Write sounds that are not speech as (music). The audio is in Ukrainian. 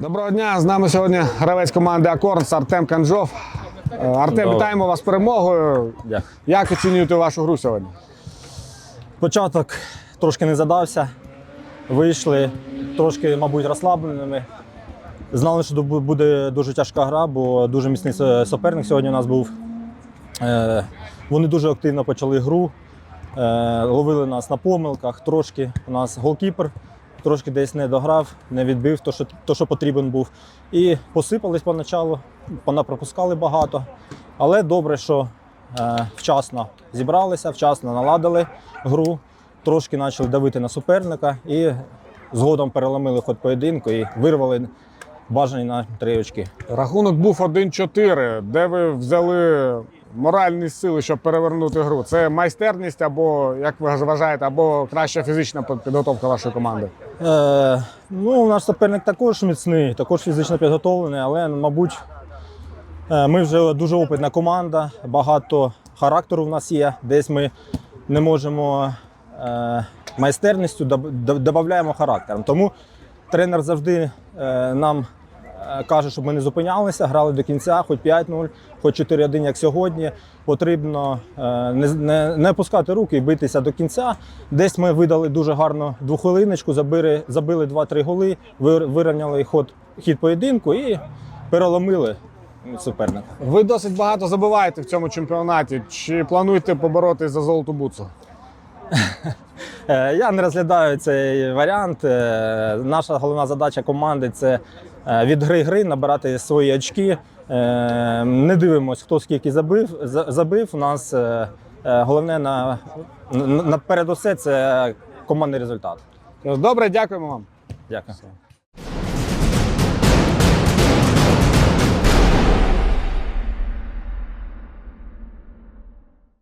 Доброго дня. З нами сьогодні гравець команди Акорнс Артем Канжов. Е, Артем, вітаємо вас з перемогою. Дякую. Як оцінюєте вашу гру сьогодні? Початок трошки не задався. Вийшли трошки, мабуть, розслабленими. Знали, що буде дуже тяжка гра, бо дуже міцний суперник сьогодні у нас був. Е, Вони дуже активно почали гру, е, ловили нас на помилках. Трошки у нас голкіпер трошки десь не дограв, не відбив то, що, то, що потрібен був. І посипались поначалу, вона пропускали багато. Але добре, що е, вчасно зібралися, вчасно наладили гру, трошки почали давити на суперника і згодом переламили ход поєдинку і вирвали бажані на три очки. Рахунок був 1-4. Де ви взяли моральні сили, щоб перевернути гру? Це майстерність або, як ви вважаєте, або краща фізична підготовка вашої команди? Е, ну, наш суперник також міцний, також фізично підготовлений, але, мабуть, е, ми вже дуже опитна команда, багато характеру в нас є. Десь ми не можемо е, майстерністю додаємо характером. Тому тренер завжди е, нам каже, щоб ми не зупинялися, грали до кінця, хоч 5-0, хоч 4-1, як сьогодні. Потрібно е, не, не, не опускати руки і битися до кінця. Десь ми видали дуже гарно двохвилиночку, забили, забили 2-3 голи, вир- вирівняли ход, хід поєдинку і переломили суперника. Ви досить багато забиваєте в цьому чемпіонаті. Чи плануєте поборотись за золоту буцу? (laughs) Е, Я не розглядаю цей варіант. Е, Наша головна задача команди це е, від гри гри набирати свої очки. Не дивимось, хто скільки забив. Забив. У нас головне на, на, на передусе це командний результат. Добре, дякуємо вам. Дякую.